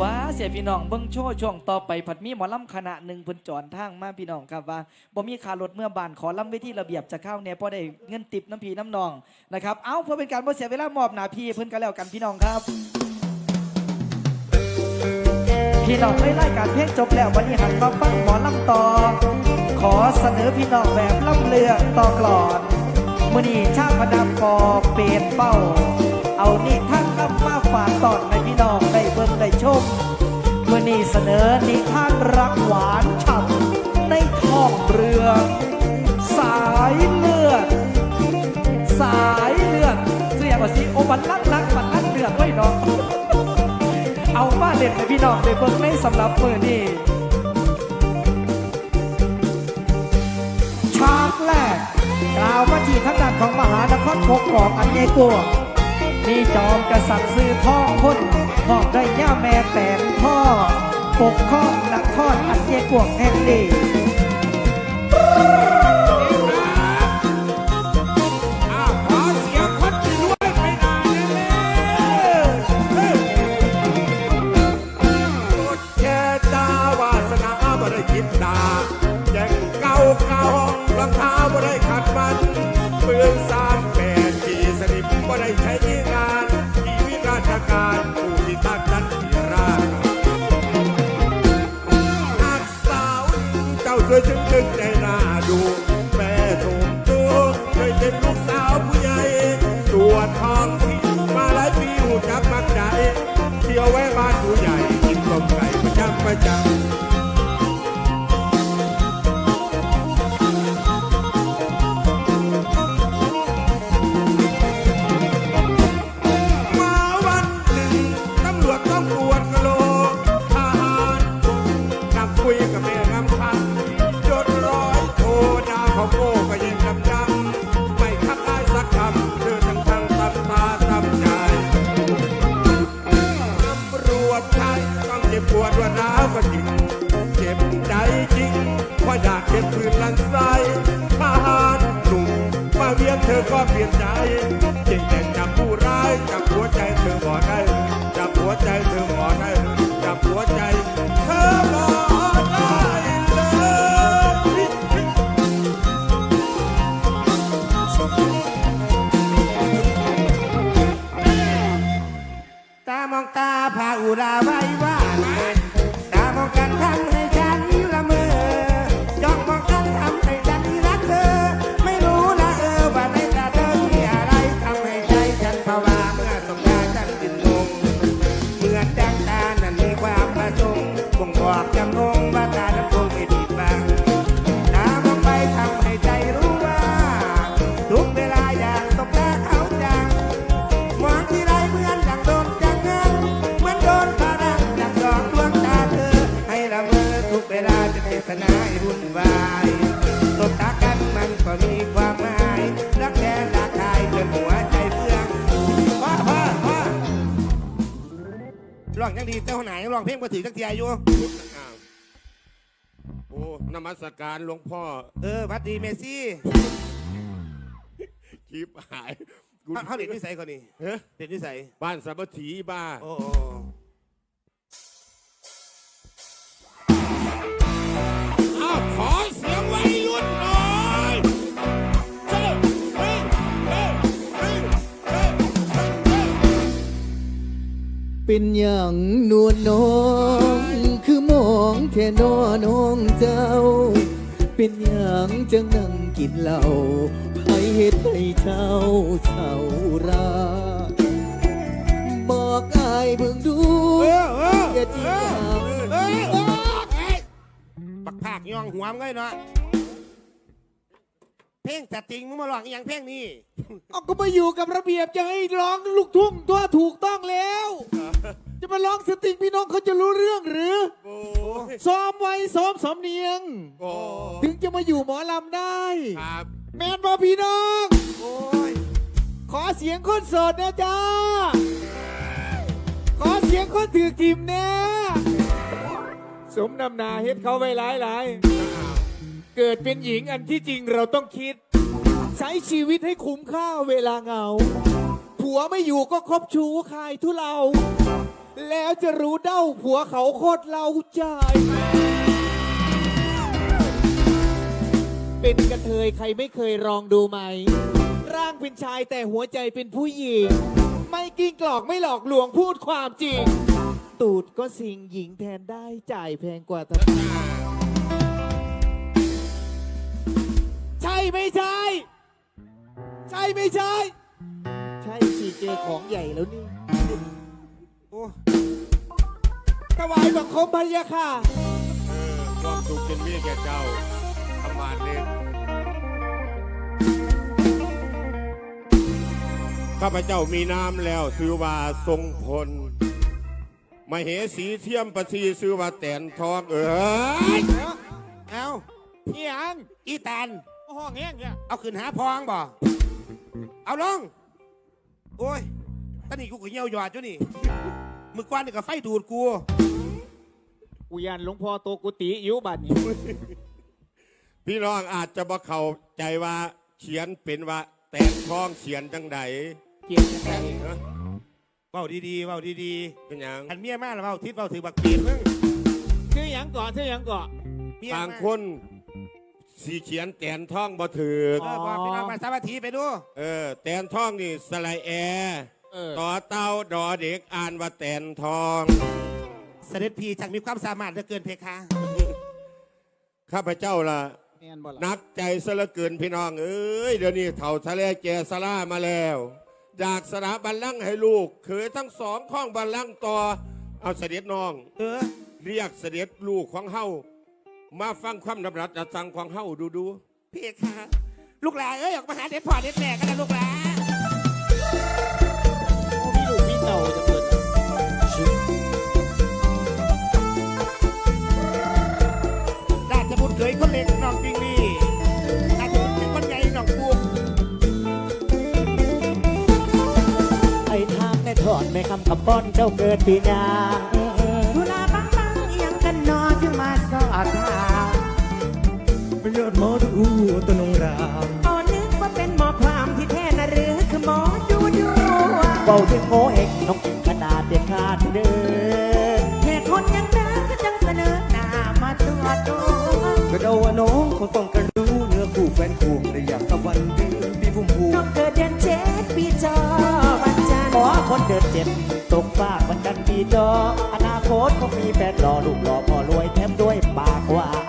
ว้าเสียพี่น้องเบิ้งโชว์ช่วงต่อไปผัดมีหมอลำคณะหนึ่งพิ่นจอนทางมาพี่น้องครับว่าบ่มีคารถเมื่อบานขอลำไว้ที่ระเบียบจะเข้าเนี่ยพอได้เงินติบน้ำพีน้ำนองนะครับเอาเพื่อเป็นการบ่เสียเวลามอบหน้าพี่เพิ่นก็แล้วกันพี่น้องครับ พี่น้องได้รายการเพลงจบแล้ววันนี้หันมาฟังหมอลำต่อ ขอเสนอพี่น้องแบบล่ำเลือกต่อกลอนมือนี้ชาพนักปอเปลี่ยนเป้า เอานิทานนำมาฝากตอน พี่น้องได้เบิ่งได้ชมมื่อนี้เสนอนิทานรักหวานฉ่ำในท้องเรือ สายเลือด สายเลือดเสียงว่าสิโอมันลักลักมันลักเลือดไว้เนาะเอามาเล่นให้พี่น้องได้เบิ่งในสำหรับมือนี้ฉากแรกกล่าวมาที่ทางด้านของมหานครพกกอกอันใหญ่กว มีจอมกษัตริย์ซื้อพ่อคนบอกได้ย่าแม่แตงพ่อ ปกครองนครอันใหญ่กวงแห่งนี้ ยจึงตึงใจน่าดูแม่ถูกตัวเคยเป็นลูกสาวผู้ใหญ่ตัวทองที่มาหลายปีหูจักมักใจเที่ยวแวะบ้านผู้ใหญ่กินต้มไก่ประจำประจำ มองตาพาอุราไว้ว่ ร้องยังดีเจ้าไหนร้องเพลงมาถือจักเทียอยู่ อ้าวโอ้นมัสการหลวงพ่อเออหวัดดีเมซี่ชิบหายกูเขาเขาเด็กนิสัยคนนี้เฮ้ยเด็กนิสัยบ้านสามัคคีบ้า โอ้โอ้อ้ เป็นอย่างนวลน้อง คือมองแค่นอน้องเจ้า เป็นอย่างจังนั่งกินเหล้าไผเฮ็ดให้เจ้าเศร้าราบอกอายเบิ่งดูเออเอออย่าจีบเออเออเอ้ยปักภาคย่องหัวมงไงเนาะ เพลงแต่ติงมึงมาลองอหย่างเพลงนี้ เอาก็มาอยู่กับระเบียบจะให้ร้องลูกทุ่งตัวถูกต้องแล้ว จะมาร้องสตริงพี่น้องเขาจะรู้เรื่องหรือ โอ้ยซ้อมไว้ซ้อมสำเนียง โอ้ถึงจะมาอยู่หมอลำได้ ครับ แมนบอพี่น้อง โอ้ย ขอเสียงคนโสดนะจ๊ะ ขอเสียงคนถือทิมแน่สมนำหนาเฮ็ดเขาไว้หลายหลายๆ เกิดเป็นหญิงอันที่จริงเราต้องคิด ใช้ชีวิตให้คุ้มค่าเวลาเหงา ผัวไม่อยู่ก็คบชู้คายทุเลาแล้วจะรู้เด้าผัวเขาโคตรเราใจเป็นกระเทยใครไม่เคยลองดูไหม ร่างเป็นชายแต่หัวใจเป็นผู้หญิง ไม่กิ้งกลอกไม่หลอกลวงพูดความจริง ตูดก็สิงหญิงแทนได้จ่ายแพงกว่าทั้งใช่ไม่ใช่ ใช่ไม่ใช่ ใช่สิเจอของใหญ่แล้วนี่โอ้ถวายบังคมพระยาค่ะเออความสุขเป็นมีแก่เจ้าทำมาเล็กข้าพเจ้ามีน้ำแล้วซื้อว่าทรงพลมาเหสีเทียมประสีซื้อว่าแตนทองเอ้ยเอาเฮียงอีแตน ห้องแห้งเนี่ยเอาขึ้นหาพองบ่ เอาลง โอ้ยตอนนี้กูก็เหี่ยวหยอดจุนี่มือกวานนี่ก็ไฟดูดกูกูยันหลวงพ่อโตกุติอยุบัตนี่พี่น้องอาจจะบ่เข้าใจว่าเขียนเป็นว่า แตนทองเขียนจังใดเกียรติใจเอ้อเว้าดีๆเว้าดีเป็นหยังๆอันเมียมาแล้วเว้าทิศเว้าถือบักเปียนมึงชื่อหยังก่อนชื่อหยังก่อนเมียบางมาคน สีเขียนแตนทองบ่ถือเออบอกพี่น้องมาสามัคคีไปดูเออ แตนทองนี่สไลแอร์เออ ต่อเต้าดอเด็กอ่านว่าแตนทอง เสด็จพี่จักมีความสามารถเหลือเกินเพคะข้าพเจ้าล่ะ แม่นบ่ล่ะนักใจซะเหลือเกินพี่น้อง เอ้ย เดี๋ยวนี้เถ่าทะเลแกสลามาแล้วอยากสละบัลลังก์ให้ลูกเคยทั้งสองข้องบัลลังก์ต่อ เอาเสด็จน้อง เออ เรียกเสด็จลูกของเฮา มาฟังความดำรัสดัสังของเฮาดูดูเพคะลูกหลานเอ้ยออกมาหาเด็ดพ่อเด็ดแม่กันนะลูกหลานโอ้พี่ลูกพี่เต่าจะเปิดราชบุตรเคยคนเล็กน้องปิงลี่ราชบุตรเป็นคนใหญ่น้องปูมไอ้ทางในถอดไม่คำกับป้อนเจ้าเกิดปีนางทุลาบังบังเอียงกันนอจึงมาสอดทางประโยชน์หมอดูตนงรามอ๋อนึกว่าเป็นหมอพรามที่แท้นะหรือคือหมอดูดวงเบาถึงโง่เอกน้องกินขนาดเด็ดขาดเด้อเหตุผลยังนะก็จังเสนอหน้ามาตัวตัวก็เดาว่าน้องคงต้องการรู้เนื้อคู่แฟนคู่ได้อยากกับวันเดือนปีพุ่มพูน้องเกิดเดือนเจ็ดปีจอวันจันทร์ขอคนเดินเจ็บตกฟากวันกันปีจออนาคตคงมีแฟนรอลูกรอพ่อรวยแถมด้วยปากหวาน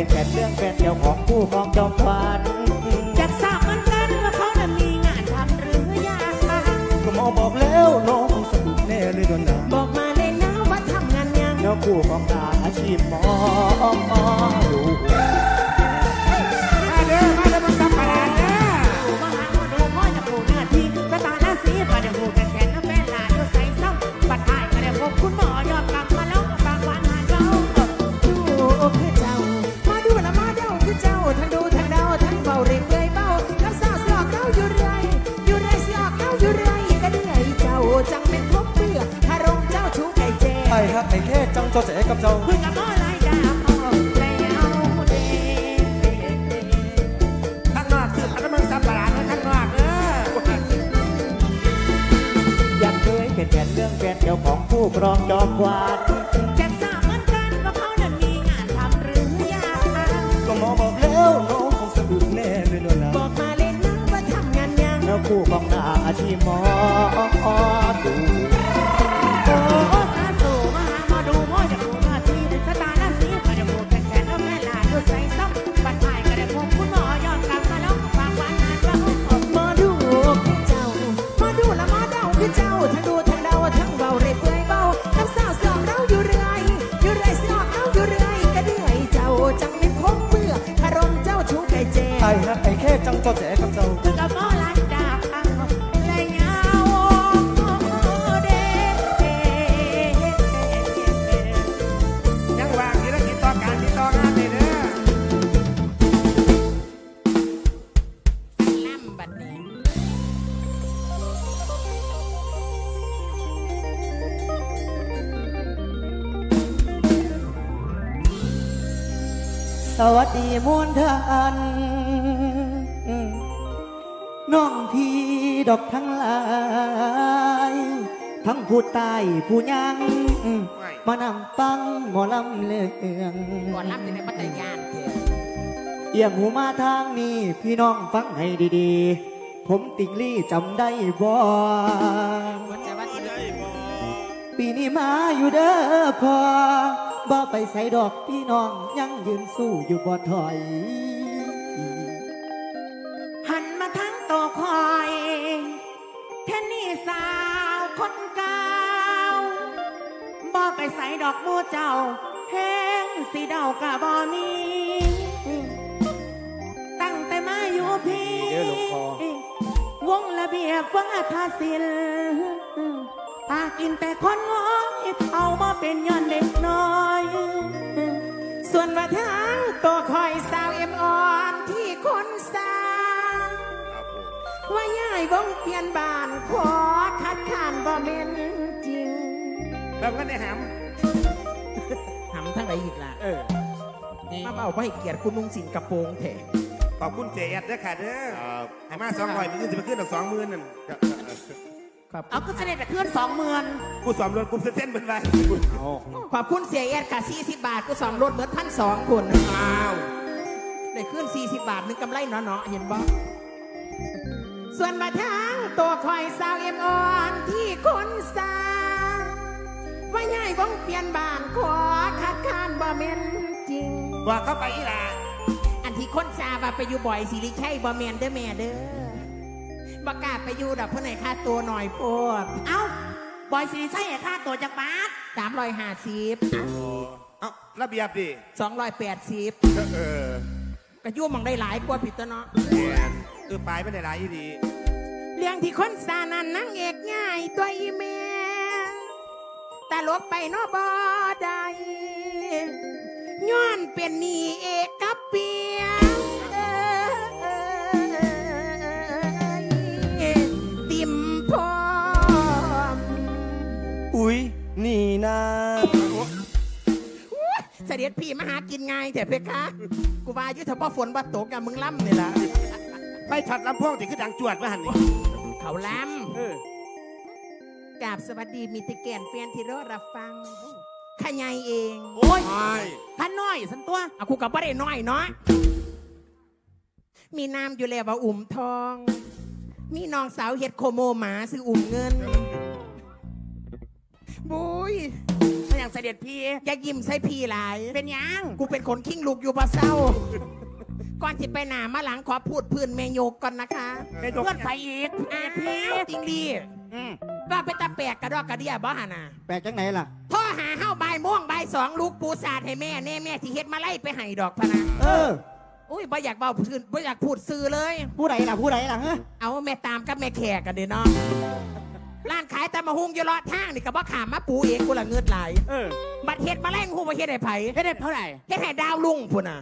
เคยเป็นแฟนเรื่องแฟนเจ้าของคู่ของจอมขวัญอยากทราบเหมือนกันว่าเขาน่ะมีงานทำหรือยังก็หมอบอกแล้วน้องคงสะดุดแน่เลยโดนน้บอกมาเลยนะว่าทำงานยังแล้วคู่ของตาอาชีพหมอดู รักไอ้แค่จังเจ้าแจ๋กับเจ้าพึ่งกับหม้อลายดาวเลยเอาเด้ข้างนอกคือพันธุ์เมืองสับปะรดนะข้างนอกเออยาเคยเป็นแฟนเรื่องแฟนเจ้าของคู่ครองจอมขวัญอยากทราบเหมือนกันว่าเขานั้นมีงานทำหรือยังก็หมอบอกแล้วน้องคงสะดุดแน่เลยโดนน้บอกมาเลยนะว่าทำงานยัง แล้วคู่ของตาอาชีพหมอดู วัสดีมวลทานน้องพี่ดอกทั้งหลาย ทั้งผู้ตายผู้ยังมานั่งฟังหมอลำเลืองก่อนรับอยู่ในปัตตยานเถอะเอี่ยมหูมาทางนี้ พี่น้องฟังให้ดีๆ ผมติงลี่จำได้บ่ว่าจะว่าที่ได้บ่ปีนี้มาอยู่เด้อพอ บ่ไปใส่ดอกพี่น้องยังยืนสู้อยู่บ่ถอย หันมาทั้งตัวคอยแทนนี่สาวคนเก่าบ่ไปใส่ดอกมูเจ้าแห้งสีเดากะบ่มี ตั้งแต่มาอยู่พี่เดี๋ยวหลวงพ่อวงระเบียบวงอาทาศิลปากินแต่คนง้อยเอามาเป็นย้อนเด็กน้อย ส่วนมาทางตัวคอยสาวเอ็มอ่อนที่คนสร้างครับผมว่าย่ายวงเปลี่ยนบ้านขอคัดค้านบ่เป็นจริงแบบก็ได้หทำทั้งไหนอีกล่ะำเออมาเอาไปให้เกียรติคุณนุ่งสินกระโปรงเถอะขอบคุณเจแอดด้วยค่ะเด้อครับให้มาสองร้อยมีเงินจะไปขึ้นดอกสองหมื่นนั่น ครับ เอาก็จะได้แต่เคลื่อนสองหมื่นกูสอมรถกูเส้นเป็นไรขอบคุณเสียเอ็ดค่ะสี่สิบบาท กูสองรถเหมือนพันสองคนอ้าวได้ขึ้นสี่สิบบาทนึงกำไรเนาะๆเห็นบ่ส่วนมาทางตัวคอยสาวเอ็มอ่อนที่คนสร้างว่าย่ายวงเปลี่ยนบ้านขอคัดค้านบ่แม่นจริงบอกเข้าไปอีหล่ะอันที่คนซาว่าไปอยู่บ่อยสิริชัยบ่แมนเด้อแม่เด้อ ประกล้าศไปอยู่ดอกเพื่อนไหนค่าตัวหน่อยโพดเอ้าบ่อยสิริชัยค่าตัวจากบาทสามร้อยห้าสิบเอ้าระเบียบดิสองร้อยแปดสิบเออก็ยุ่มองได้หลายกว่าผิดตัวเนาะแม่นเออไปไม่ได้หลายอีดีเรื่องที่คนซานันนางเอกง่ายตัวอีเมลแต่ลบไปเนอบ่ได้ย้อนเป็นหนี่เอกกับเปี นี่นะเสด็จพี่มาหากินไงแต่เพคะ กูว่าอยุทธพ่อฝนบ่ตกอะมึงล่ำนี่ล่ะไปช็อตลำโพงติคือดังจวดมาหันนี่เขาล่เออำกราบสวัสดีมีติแกนเฟียนที่รอรับฟังขยายเองโอ้ยไม่พันน้อยสันตัวเอากูกับบ่ได้น้อยเนาะมีนามอยู่แล้วว่าอุ่มทอง มีน้องสาวเฮ็ดโคโมหมาซื้ออุ่มเงิน บุยอย่างเสด็จพี่อย่ายิ้มใส่พี่หลายเป็นยังกูเป็นคนคิงลูกอยู่ปะเศร้า ก่อนที่ไปหนามาหลังขอพูดพื้นเมโยกก่อนนะคะแม่ยก เพื่อนไปอีกอาพี่จริงดีว่าไปตาแปลกกระดอกกระเดียบ่หานาแปลกจังไหนล่ะ พ่อหาเฮ้าใบายม่วงใบายสองลูกปูสาดให้แม่แน่แม่ที่เฮ็ดมาไล่ไปให้ดอกพะนะเออ อุ้ยบ่อยากเบาพื้นบ่อยากพูดซื้อเลย ผู้ใดล่ะผู้ใดล่ะฮะเอาแม่ตามกับแม่แขกกันเด้เนาะ ร้านขายแต่มาหุงอยู่เลาะทางนี่ก็บ่ขามมาปูเองกูละเงินไหลายเออบัดเฮ็ดมาแรงหูบ่เฮ็ดให้ไผเฮ็ดได้เท่าไหร่เฮ็ดให้ดาวลุงพุ่นน่ะ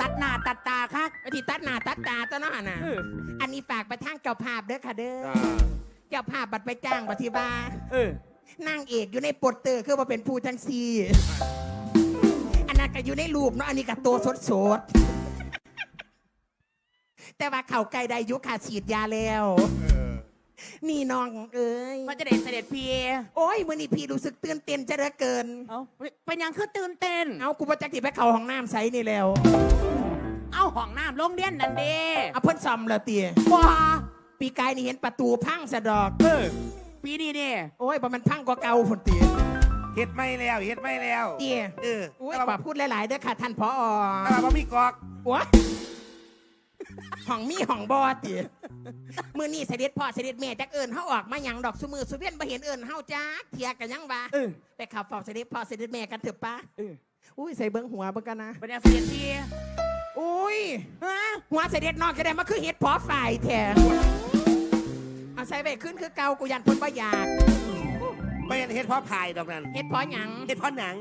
ตัดหน้าตัดตาคักไอ้ที่ตัดหน้าตัดตาตัวเนาะน่ะเอออันนี้ฝากไปทางเจ้าภาพเด้อค่ะเด้ออ่าเจ้าภาพบัดไปจ้างบัดที่บ้าเออนางเอกอยู่ในโปสเตอร์คือว่าเป็นผู้จังซีอันนั้นก็อยู่ในรูปเนาะอันนี้ก็ตัวสดสดๆแต่ว่าเข่าไกลได้ยุขาฉีดยาแล้ว เออ นี่น้องเอ้ยพระเจเด็เสด็จพี่โอ้ยมื่อนี้พี่รู้สึกตื่นเต้นจะเหลือเกิน เอาเป็นยังคือตื่นเต้น เอากูประจักษ์ที่ไปเข่าห้องน้ำใสนี่แล้ว เอาห้องน้ำโรงเรียนนั่นเด้เอาเพิ่นซ่อมแล้วเตียว้าปีกายนี่เห็นประตูพังสะดอก เออปีนี้เด้โอ้ยบ่มันพังกว่าเก่าพุ่นเตียเฮ็ดไม่แล้วเฮ็ดไม่แล้ว เตียเอออุ้ยแต่ขอว่าพูดหลายๆเด้อค่ะท่านพอแต่ว่าบ่มีกอก วะ ห้องมีห้องบอตีมือนี่เสด็จพ่อเสด็จแม่จักเอิญเฮาออกมาหยังดอกสุมือสุเวียนบ่เห็นเอิญเฮาจักเทียกันยังวะเออ ไปขับเฝ้าเสด็จพ่อเสด็จแม่กันเถอะปะเออ อุ้ยใส่เบิ้งหัวเบิ่งกันนะ เป็นยังเสด็จพี่อุ้ยฮะหัวเสด็จนอกจะได้มาคือเฮ็ดพอฝ่ายแท้เอาใส่ไปขึ้นคือเก่ากูยันเพ้นบ่อยากไม่เห็นเฮ็ดเพราะพายดอกนั้นเฮ็ดพอหยังเฮ็ดเพราะหนัง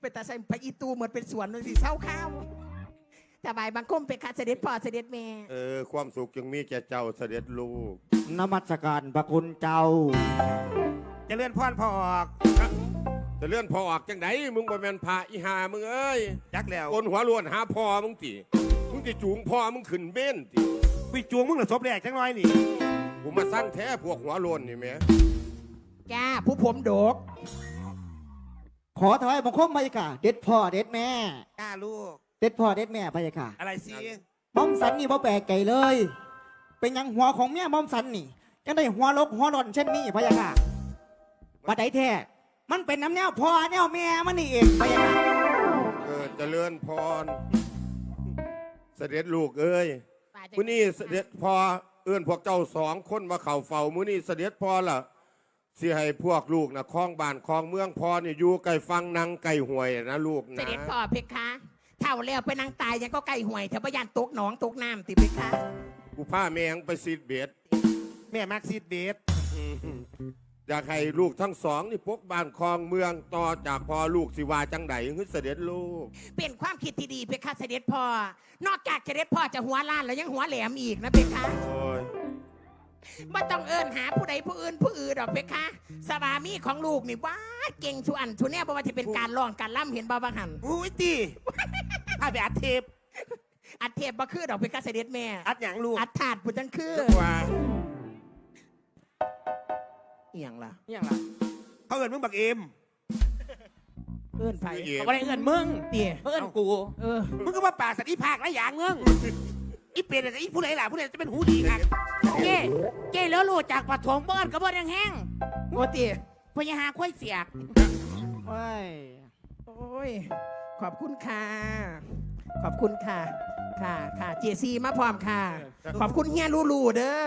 เป็นตาใส่พระอีตูเหมือนเป็นสวนเลยสิเศร้าข้าว สบายบางคมเป็นข้าเสด็จพ่อเสด็จแม่เออ ความสุขยังมีแก่เจ้าเสด็จลูก นมัสการพระคุณเจ้าเจะเลื่อนพรพอออกจะเลื่อนพอออกจังไหนมึงบ่แม่นพระอีหามึงเอ้ยจักแล้วโกนหัวล้วนหาพอมึงติมึงงจะจูงพ่อมึงขึ้นเบ้นติวิจวงมึงเหรอศพแรกจังน้อยนี่กูมาสร้างแท้พวกหัวโลนนี่แหม่จ้าผู้ผมโดกขอถวายบังคมพะยะค่ะเด็ดพ่อเด็ดแม่กล้าลูก เด็ดพ่อเด็ดแม่พะยะค่ะอะไรสิมอมสันนี่บ่แปลกไก่เลย เป็นหยังหัวของเมียมอมสันนี่จังได้หัวลกหัวหล่อนเช่นนี้พะยะค่ะบัดใดแท้มันเป็นน้ำแนวพ่อแนวแม่มันนี่เองพะยะค่ะเออเจริญพร เสด็จลูกเอ้ยมื้อนี้เสด็จพอเอื้อนพวกเจ้าสองคนมาเข่าเฝ้ามื้อนี้เสด็จพอล่ะสิให้พวกลูกนะคลองบ้านคลองเมืองพอนี่อยู่ไก่ฟังนางไก่ห่วยนะลูกเสนะด็จพ่อเพคะ เท่าแล้วไปนางตายยังก็ไก่ห่วยแถวพยานตกหนองตกน้ำติเพคะกูพาแมงไปซีดเบ็ดแม่มักซีดเบสอยากให้ลูกทั้งสองนี่พกบ้านคลองเมืองต่อจากพอลูกสิว่าจังไดคือเสด็จลูก เป็นความคิดที่ดีเพคะเสด็จพ่อนอกจากเสด็จพ่อจะหัวล้านแล้วยังหัวแหลมอีกนะเพคะโอ้ย ไม่ต้องเอิ้นหาผู้ใดผู้อื่นผู้อื่นดอกเพคะสวามีของลูกนี่ว้าเก่งชุอันชุเนี่ยบอกว่าจะเป็นการร้องการล่ำเห็นบ่บางหันอุ้ยตีพาไปอัดเทปอัดเทปบ่คือดอกเพคะเสด็จแม่ อัดหยังลูกอัดถาดผู้จังคือว่าเอียงล่ะอย่างไรเขาเอินมึงบักเอ็มเอิ้นไผเอ๋เขาไม่ได้เงินมึงเตี๋ยเพื่อนกูเออมึงก็มาป่าสัตว์อีภาคและอย่างเงื้ง อีเปรตกับอีผู้ใดล่ะผู้ใดจะเป็นหูดีครับเจ้เจ้แล้วรู้จากปฐมเบิ้ลกับเบิ้ลแห้งๆโอ้ตีพญาหาค่อยเสียกโอ้ยโอ้ย ขอบคุณค่ะ ขอบคุณค่ะ ค่ะ ค่ะ เจซีมาพร้อมค่ะ ขอบคุณเฮียลูลูเด้อ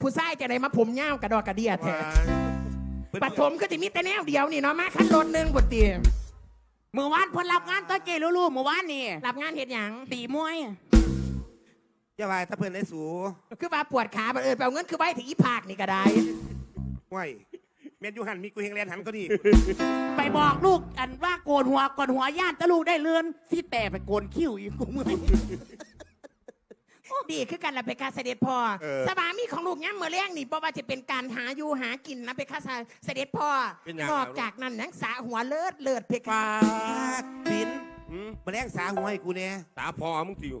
ผู้ชายจะได้มาผมยาวกระดอกกระเดียแท้ว่าปฐมก็จะมีแต่แนวเดียวนี่เนาะ มาขั้นรถหนึ่งบนเตียงเมื่อวานเพนรับงานตัวเจลูลูเมื่อวานนี่รับงานเห็ดหยังตีมวย อย่าไปถ้าเพื่อนได้สูคือว่าปวดขาบัดเออไปเอาเงินคือไว้ถึงอีภาคนี่ก็ได้ ห่วยเมียนยูหันมีกูเฮงแลนหันก็ดีไปบอกลูกอันว่าโกนหัวก่อนหัวย่านตะลูกได้เลื่อนสิแต่ไปโกนคิ้วอีกกูเมื่อยดีคือกันละไปคาเสด็จพ่อเออสบามีของลูกย้ำเมื่อแรงนี่เพราะว่าจะเป็นการหาอยู่หากินนะไปคาเสด็จพ่อเป็นอย่างนอกจากนั้นนังสาหัวเลิศเลิศเพคะปินหืมมาแรงสาหัวให้กูเนี่ยตาพอมึงติว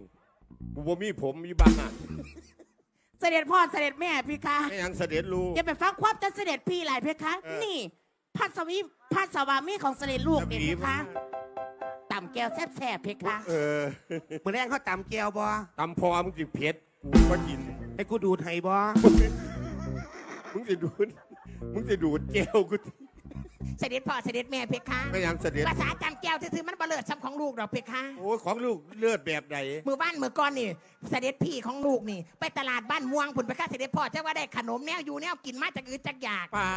กูบ่มีผมมีบ้านเสด็จพ่อเสด็จแม่พี่คะไม่ยังเสด็จลูก อย่าไปฟังความจะเสด็จพี่หลายเพคะ เออ นี่พัสวีพัสวามีของเสด็จลูกเนี่ยผีเพคะต่ำแก้วแซ่บๆเพคะ เออมาแรงเขาตำแก้วบ่ตำพอมึงสิเผ็ดกูก็กิน ให้กูดูดให้บ่มึงจะดูดมึงจะดูดแก้วกูติ เสด็จพ่อเสด็จแม่เพคะไม่ยังเสด็จภาษาจำแก้วซื่อๆมันบเลิดซ้ำของลูกดอกเพคะโอ้ยของลูกเลือดแบบไหนมือบ้านมือก้อนนี่ เสด็จพี่ของลูกนี่ ไปตลาดบ้านม่วงผุนไปค่าเสด็จพ่อจะว่าได้ขนมแนวอยู่แนวกินมาจากอื่นจากอยากป้า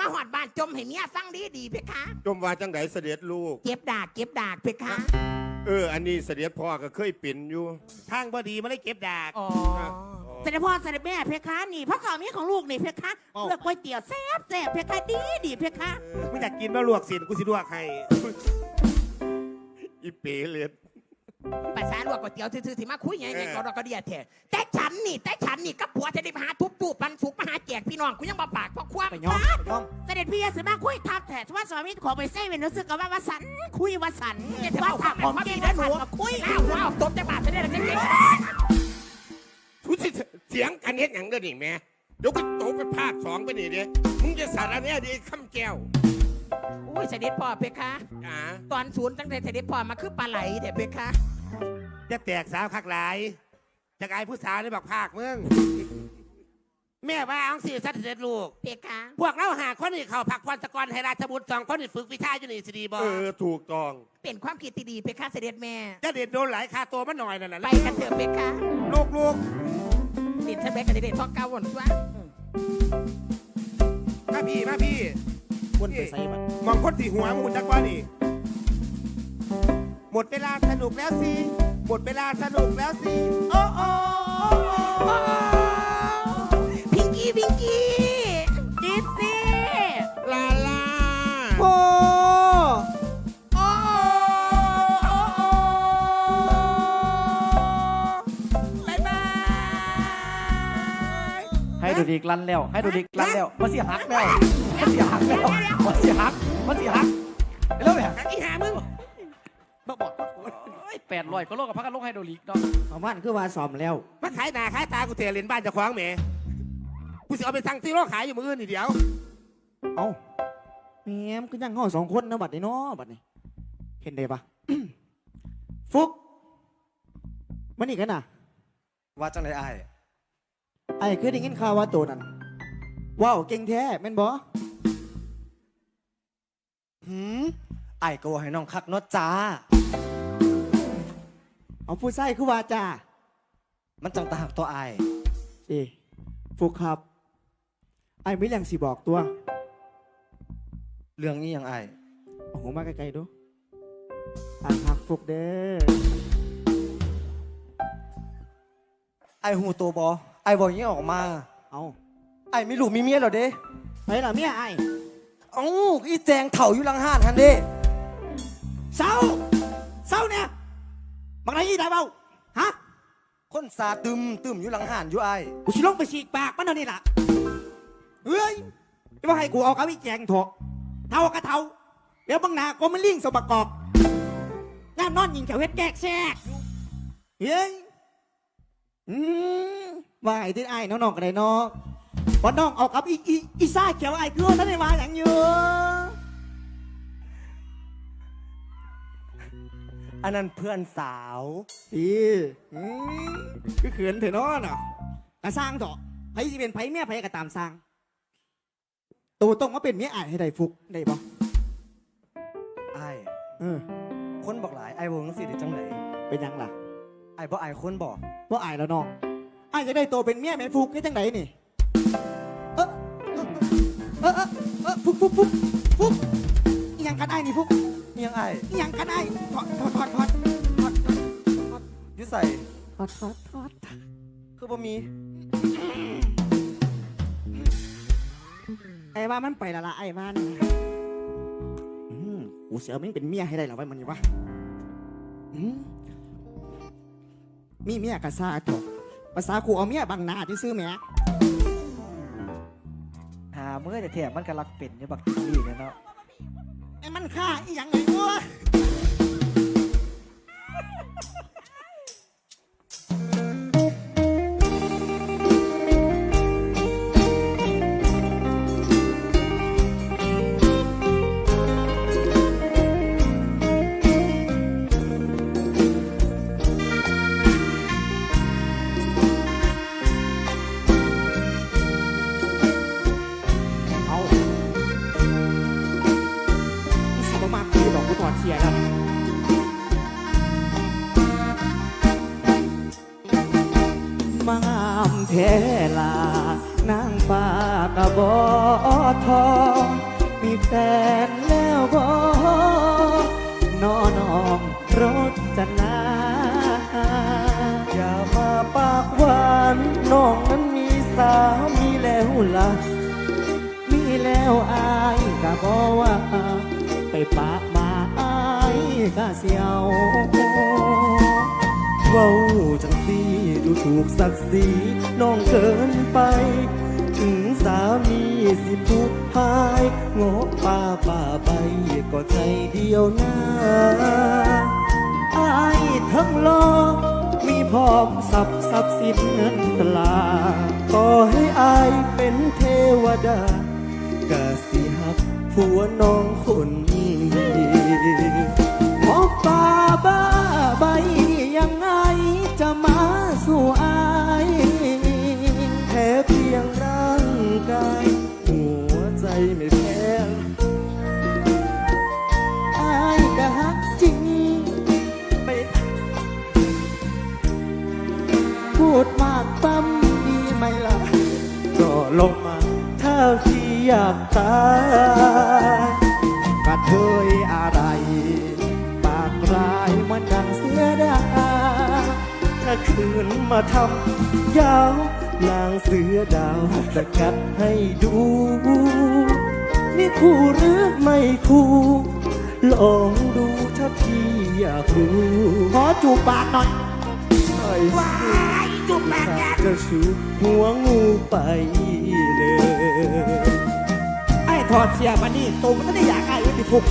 มาหอดบ้านจมให้เมียฟังดีดีๆเพคะจมว่าจังไดเสด็จลูก เก็บดากเก็บดากเพคะเออ อันนี้เสด็จพ่อก็เคยเป็นอยู่ ทางบ่ดีมาได้เก็บดากอ๋อ เสด็จพ่อเสด็จแม่เพคะนี่พระสามีของลูกนี่เพคะเลือกก๋วยเตี๋ยวแซ่บแซ่บเพคะดีดีเพคะมึงอยากกินมาลวกสินกูสิลวกให้ อีเป๋เล็ดภาษาลวกก๋วยเตี๋ยวซื่อๆที่มาคุยไงไงเออก็เราก็เดียแท้แต่ฉันนี่ แต่ฉันนี่กับผัวจะได้มาหาทุบตูบปันสุกมาหาแจกพี่น้องกูยังมาปากเพราะความไปย้อมไปย้อมเสด็จพี่สิมาคุยทับแต่ว่าสามีขอไปเซ่เป็นรู้สึกว่าว่าสันคุยว่าสันว่าสันผมเก่งนะหนูคุยแล้วว้าวตบจังหวะจะได้แล้วเก่ง ทุสิเสียงกันเฮ็ดหยังเด้อนี่แม่เดี๋ยวกูโตไปภาคสองไปนี่เด้มึงจะสารแน่ดีคำแก้วอุ้ยเสด็จพ่อเพคะ อ่าตอนศูนย์ตั้งแต่เสด็จพ่อมาคือปลาไหลเด็เพคะ จะแตกสาวคักหลายจากไอ้ผู้สาวได้บักภาคมึง แม่ว่าอังสีสัตว์เด็ดลูก เพคะ พวกเราหาคนนี่เขาผักพรสกรให้ราชบุตรสองคนนี่ฝึกวิชาอยู่นี่สิดีบ่เออถูกต้องเป็นความคิดที่ดีเพคะเสด็จแม่ จะเด็ดโดนหลายคาตัวมาหน่อยนั่นน่ะไปกันเถอะเพคะลูกลูกติดเสด็จกันเด็ดท้องเก้าวันวะมาพี่มาพี่วนไปใส่มันมองคนสีหัวมึงจักว่านี่ หมดเวลาสนุกแล้วสิ หมดเวลาสนุกแล้วสิ โอ้โอ้โอ้โอ้ พิงกี้พิงกี้จิปซี่ ลาลาโอ้โอ้โอ้บายบาย ให้ดูดีกลันแล้ว ให้ดูดีกลันแล้วมันสิหักแล้วมันสิหักแล้วมันสิหักมันสิหักแล้วแหละอีหามึงมาบอกโอ้ยแปดร้อยก็โลกกับพักกันโลกไฮโดรลิกเนาะ ประมาณคือว่าซ้อมแล้ว มาขายหน้าขายตากูเทเล่นบ้านเจะคว้าของแหม่ กูสิเอาไปสั่งซีโร่ขายอยู่มืออื่นนี่เดียว เอาแหมก็ยังห้องสองคนนะบัดนี้เนาะบัดนี้ เห็นได้ปะ ฟุกมันนี่กันน่ะว่าจังไดอ้ายไอ้เคยได้ยินข่าวว่าตัวนั้นว้าวเก่งแท้แม่นบ่หืมไอ้ายก็ว่าให้น้องคักเนาะจ้า เอาผู้ใส่คือว่าจ้ามันจังตาหักตัวอ้าย เอ้ฟุกครับ ไอ้ไม่เรื่องสิบอกตัว เรื่องนี้ยังอ้ายโอ้โหมาไกลๆดูไอ้หักฟุกเด้อไอ้ายหูตัวบอไอ้ายบอกอย่างนี้ออกมาเอาไอ้ายไม่รู้มีเมียแล้วเด้ไปล่ะเมียไอ้เอ้าอีแจงเถ่าอยู่หลังห้านทันเด้เศร้าเศร้าเนี่ยบางไรยี่ได้เบ้าฮะคนสาตึมตึมอยู่หลังห้านอยู่ไอ้ายกูชิลงไปฉีกปากมันเท่านี้ล่ะ เฮ้ยจะว่าให้กูเอากับอีแจงเถอะเท่ากับเท่าเดี๋ยวบางหนาก็มันลิงสมประกอบงามนอนยิงแถวเวทแกกแซกเฮ้ยอืมว่าไอ้ที่ไอ้น้องๆกันได้เนาะว่าน้องเอากับอีอีอีซ่าเขียวไอ้คือว่าท่านได้มาอย่างอยู่อันนั้นเพื่อนสาว ดีอืมคือเขินเถอะเนาะเนาะกระสร้างเถอะไผสิเป็นไผเมียไผก็ตามสร้าง ตัวต้องมาเป็นเมียอายให้ได้ฟุกได้บ่ไอ้ายเออ คนบอกหลายไอ้ายวงสิได้จังไหนเป็นหยังล่ะไอ้ายบ่ไอ้ายคนบอกบ่อายแล้วน้องอายจะได้ตัวเป็นเมียแม่ฟุกให้จังไดนี่เออเออเออเออฟุกฟุกฟุกฟุกอิหยังกันไอ้ายนี่ฟุกนี่ยังไอ้ายอิหยังกันไอ้ายถอดถอดถอดถอดถอดอยุใส่ถอดถอดถอดคือบ่มี ไอ้ว่ามันไปและละไอ้ว่านี่อืมกูเสียมันเป็นเมียให้ได้เหรอวะมันนี่วะอืมมีเมียกระซ่าถอะภาษากูเอาเมียบังหน้าที่ซื้อแหม่หาเมื่อแต่แถมมันกำลังเป็นอยู่บักจิงลี่เนี่ยเนาะไอ้มันฆ่าอีหยังไงวะ กะเสียวเว้าจังสีดูถูกศักดิ์ศรีน้องเกินไป ถึงสามีสิผู้พายงอป่าป่าไปก็ใจเดียวนะอายทั้งโลกมีพร้อมสับสับสินเงินตลาต่อให้อายเป็นเทวดากะสิหักผัวน้องคนดี หมอป่าบ้าใบยังไงจะมาสู่อายแค่เพียงร่างกายหัวใจไม่แพ้อายก็ฮักจริงไปพูดมากปั๊มดีไหมล่ะก็ลงมาถ้าที่อยากตายกระเทยอะไร มันดังเสือดาถ้าคืนมาทำยาวนางเสือดาวจะกัดให้ดู นี่คู่หรือไม่คู่ลองดูถ้าพี่อยากรู้ขอจูบปากหน่อยไอ้ว้ายจูบปากแกกระชูหัวงูไปเลย ไอ้ถอดเสียมานี่ตูมันก็ได้อยากไอ้ไว้ติดคุก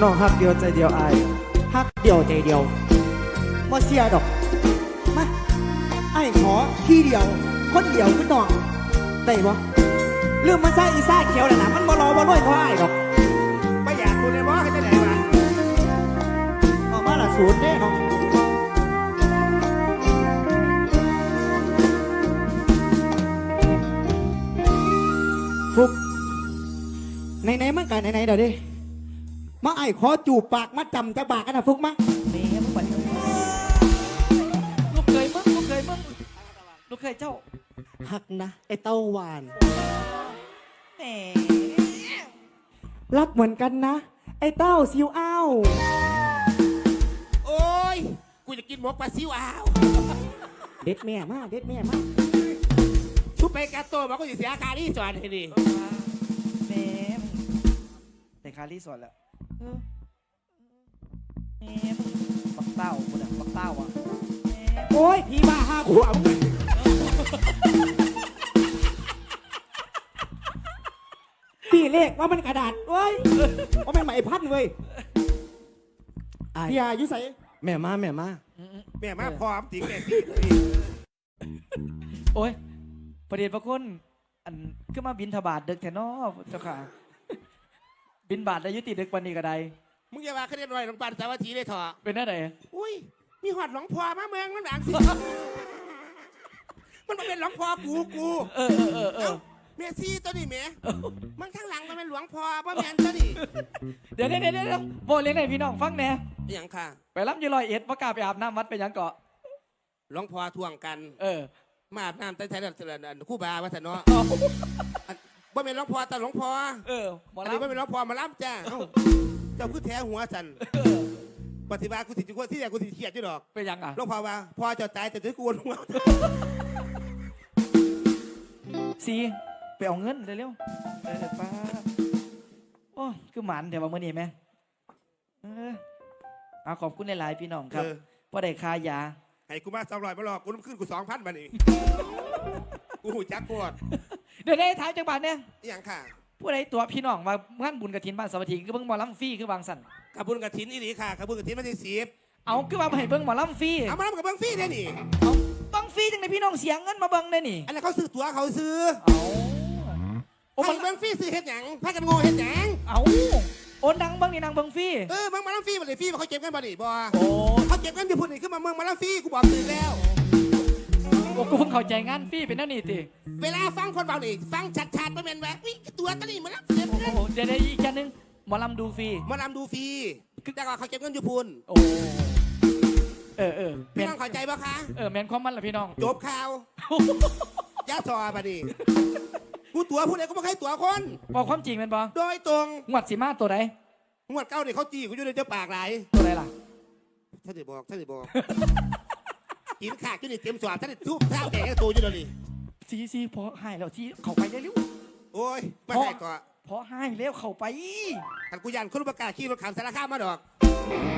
น้องฮักเดียวใจเดียวไอาย ฮักเดียวใจเดียวบ่เสียดอก มาไอ้ขอที่เดียว คนเดียวคือน้องได้บ่เรื่องมันซ่าอีซ่าเขียวน่ะนะมันบ่รอบ่รวยเพราะไอ้ดอกไม่อยากดูในบ่กันจะไหนวะออกมาละศูนย์เด้เนาะฟุกไหนๆมันกันไหนๆเดี๋ยวดิมาไอ้ ขอจูบปากมาจำจะปากกันนะฟุกมาแม่มึงบัดนี้ลูกเคยมึงลูกเคยมึงลูกเคยเจ้าหักนะไอ้เต้าหวาน แหมรับเหมือนกันนะ ไอ้เต้าซิวอ้าวโอ้ย กูจะกินหมกปลาซิวอ้าวเด็ดแม่มากเด็ดแม่มากทุบไปกาโตมาก็จะเสียคาที่สอนให้ดิแม่มึงแต่คารีสอนแล้ว เออแม่บักเต้าคนอะบักเต้าอะโอ้ยพี่บ้าห้าขวบพี่เลขว่ามันกระดาษเว้ยว่ามันไหมพันเว้ยอ้ายพี่อายุใส่แม่มาแม่มาแม่มาพร้อมจริงแม่สิโอ้ยประเด็นพระคุณอันขึ้นมาบินทบาทเด็กแถนอเจ้าค่ะ บินบาทได้ยุติเด็กวันนี้ก็ได้มึงอย่าว่าคะแนนลอยลงปานสาวัตถีเลยเถอะเป็นได้ไหนอุ้ย มีหอดหลวงพ่อมาเมืองมันหนังสิ มันมาเป็นหลวงพ่อกูกูเออเออเออเอเอ้าอเมียซี่ตัวนี้แหม่มันข้างหลังมันเป็นหลวงพ่อพ่อแมนตัวนี้เดี๋ยวเดี๋ยวเดี๋ยวเดี๋ยวโบเลี้ยงไหนพี่น้องฟังแหน่อหย่างค่ะ ไปรับอยูลอยเอ็ดประกล้าไปอาบน้ำวัดไปหยังเกาะ หลวงพ่อทวงกัน เออมาอาบน้ำใต้ใช้ดันคู่บาวัฒนเนาะอัน บ่เป็นหลวงพ่อแต่หลวงพ่อเออหมออันรันี้บ่เป็นหลวงพ่อมาล้ำจ้าเอ้าเจ้าคือแท้หัวสันปฏิบัติกูสิจุกที่อยากกูสิเครียดอยู่ดอกเป็นหยังอะหลวงพ่อว่าพ่อเจ้าตายแต่ถือกูวนหัวซีไปเอาเงินเร็วๆเออป้าโอ้คือหมันเดี๋ยวว่ามื่อนี้แม่งเออเอาขอบคุณหลายๆพี่น้องครับเออพอได้คายาให้กูมาสองร้อยมาหลอกกูน้ำขึ้นกูสองพันมานี่กูหูจักปวด เดี๋ยวได้ถามจังบาทเนี่ยอหย่างค่ะผู้ใดตัวพี่น้องมางานบุญกระถินบ้านสวัสดีคือเบิ่งหมอลำฟรีคือบางสันขบุญกระถินอีหลีค่ะขบุญกระถินมาที่สิบเอาคือว่าให้เบิ่งหมอลำฟรีเอามาทำกับเบิ้งฟรีได้นี่ เอาบังฟรีจังไดพี่น้องเสียเงินมาเบิ่งได้นี่อันนั้นเขาซื้อตั๋วเขาซื้อเอาโอ้ให้มันเบิ้งฟรีซื้อเฮ็ดหยังพากันโง่เฮ็ดหยังเอาโอนดังเบิ่งนี่นางเบิ่งฟรีเออเบิ้งมาล้ำฟรีมาเลยฟรีมาเขาเก็บกันบ่นี่บ่โอ้เขาเก็บกันอยู่พุ่นนี่ขึ้นมาเมืองมาล้ำฟรีกูบอกตื่นแล้วโอ้กูเพิ่งเข้าใจงานฟรีเป็นนั่นนี่ติเวลาฟังคนเบานี่ฟังชัดๆบ่แม่นว่าวิตัวตะนี่มาล้ำเก็บโอ้เงินโหเดี๋ยวได้อีกอย่างหนึงหมอลำดูฟรีมาล้ำดูฟรีแต่ว่าเขาเก็บเงินอยู่พุ่นโอ้เออเออแมพี่นน้องเข้าใจบ่คะเออแมนความมันละพี่น้อง จบข่าว ยาซอบัดนี้กูตัวผู้ใดก็บ่เคยตัวคน บอกความจริงแมนบอโดยตรงงวดสีมาตัวใดงวดเก้านี่เขาจี้กูอยู่ในเจ้าปากหลายตัวใดล่ะ ท่านได้บอกท่านได้บอก กินขาดกินนี่เต็มสวบท่านได้ทุบท่าแก่ตัวอยู่เดี๋ยวนี้ซีซีพอให้แล้วซีเข้าไปได้เร็วโอ้ยมาได้ก่อนพอให้แล้วเข้าไปท่านกูยันคนประกล้าศขี่รถขามสารคามมาดอก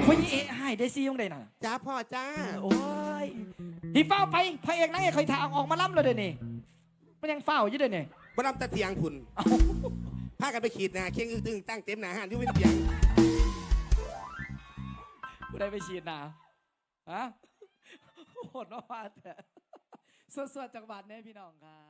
พอยีเอะให้ได้ซียังไดน่ะจ้าพ่อจ้าโอ้ยที่เฝ้าไปพระเอกนางเอกเคยทางออกมาล่ำเลยเดี๋ยวนี้มันยังเฝ้าอยู่เดี๋ยวนี้บ่นำตะเทียงคุณพากันไปขีดหนาเคียงอึ้งตึงตั้งเต็มหนาหันอยู่เป็นเทียงกูได้ไปฉีดหนาฮะ โหดมากแต่สวดๆจากบาทแน่พี่น้องครับ